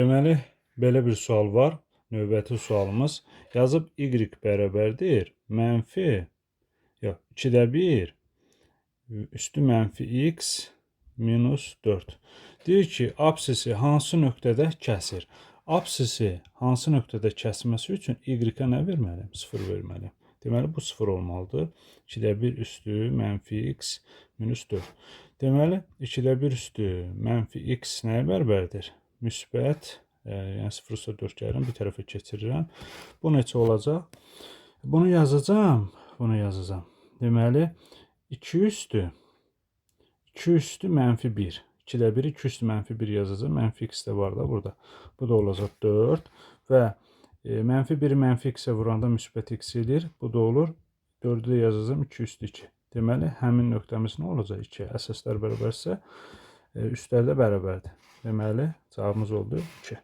Deməli, belə bir sual var. Növbəti sualımız yazıb y bərabərdir mənfi yox, 2-də 1 üstü mənfi x minus 4. Deyir ki, absisi hansı nöqtədə kəsir? Absisi hansı nöqtədə kəsməsi üçün y-ə nə verməliyəm? 0 verməliyəm. Deməli, bu 0 olmalıdır. 2-də 1 üstü mənfi x minus 4. Deməli, 2-də 1 üstü mənfi x nəyə bərabərdir? Müsbət, e, yəni 0 üstə 4 gəlirəm, bir tərəfə keçirirəm. Bu neçə olacaq? Bunu yazacağam, bunu yazacağam. Deməli, 2 üstü 2 üstü mənfi 1. 2-də 1, 2 üstü mənfi 1 yazacağım. Mənfi x də var da burada. Bu da olacaq 4 və e, mənfi 1-i mənfi x-ə vuranda müsbət x edir. Bu da olur. 4-ü də yazacağım 2 üstü 2. Deməli, həmin nöqtəmiz nə olacaq? 2. Əsaslar bərabərsə, e, üstlər də bərabərdir. Deməli, cavabımız oldu 2.